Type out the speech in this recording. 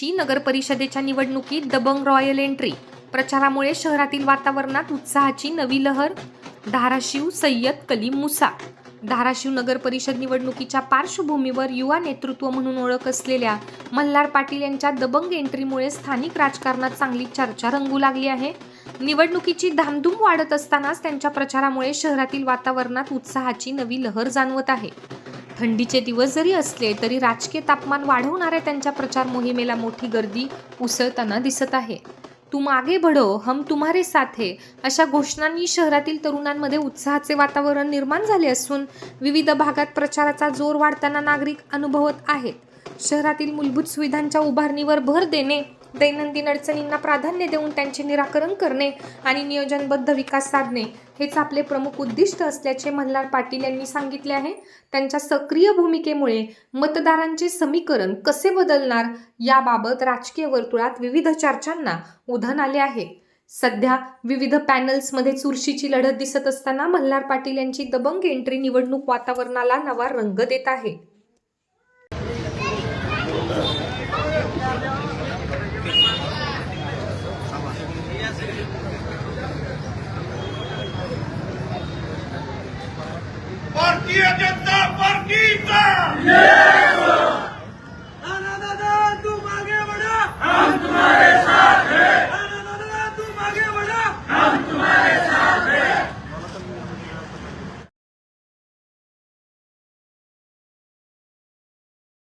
ची नगर परिषदेच्या निवडणुकीत दबंग रॉयल एंट्री. प्रचारामुळे शहरातील वातावरणात उत्साहाची नवी लहर. धाराशिव सय्यद कलीम मुसा. धाराशिव नगर परिषद निवडणुकीच्या पार्श्वभूमीवर युवा नेतृत्व म्हणून ओळख असलेल्या मल्हार पाटील यांच्या दबंग एंट्रीमुळे स्थानिक राजकारणात चांगली चर्चा रंगू लागली आहे. निवडणुकीची धामधूम वाढत असतानाच त्यांच्या प्रचारामुळे शहरातील वातावरणात उत्साहाची नवी लहर जाणवत आहे. थंडीचे दिवस जरी असले तरी राजकीय तापमान वाढवणाऱ्या त्यांच्या प्रचार मोहिमेला मोठी गर्दी उसळताना दिसत आहे. तुम मागे बढो हम तुम्हारे साथ हे अशा घोषणांनी शहरातील तरुणांमध्ये उत्साहाचे वातावरण निर्माण झाले असून विविध भागात प्रचाराचा जोर वाढताना नागरिक अनुभवत आहेत. शहरातील मूलभूत सुविधांच्या उभारणीवर भर देणे दैनंदिन अडचणींना प्राधान्य देऊन त्यांचे निराकरण करणे आणि नियोजनबद्ध विकास साधणे हेच आपले प्रमुख उद्दिष्ट असल्याचे मल्हार पाटील यांनी सांगितले आहे. त्यांच्या सक्रिय भूमिकेमुळे मतदारांचे समीकरण कसे बदलणार याबाबत राजकीय वर्तुळात विविध चर्चांना उधाण आले आहे. सध्या विविध पॅनल्समध्ये चुरशीची लढत दिसत असताना मल्हार पाटील यांची दबंग एंट्री निवडणूक वातावरणाला नवा रंग देत आहे. Partida de Santa Partida! Yeah!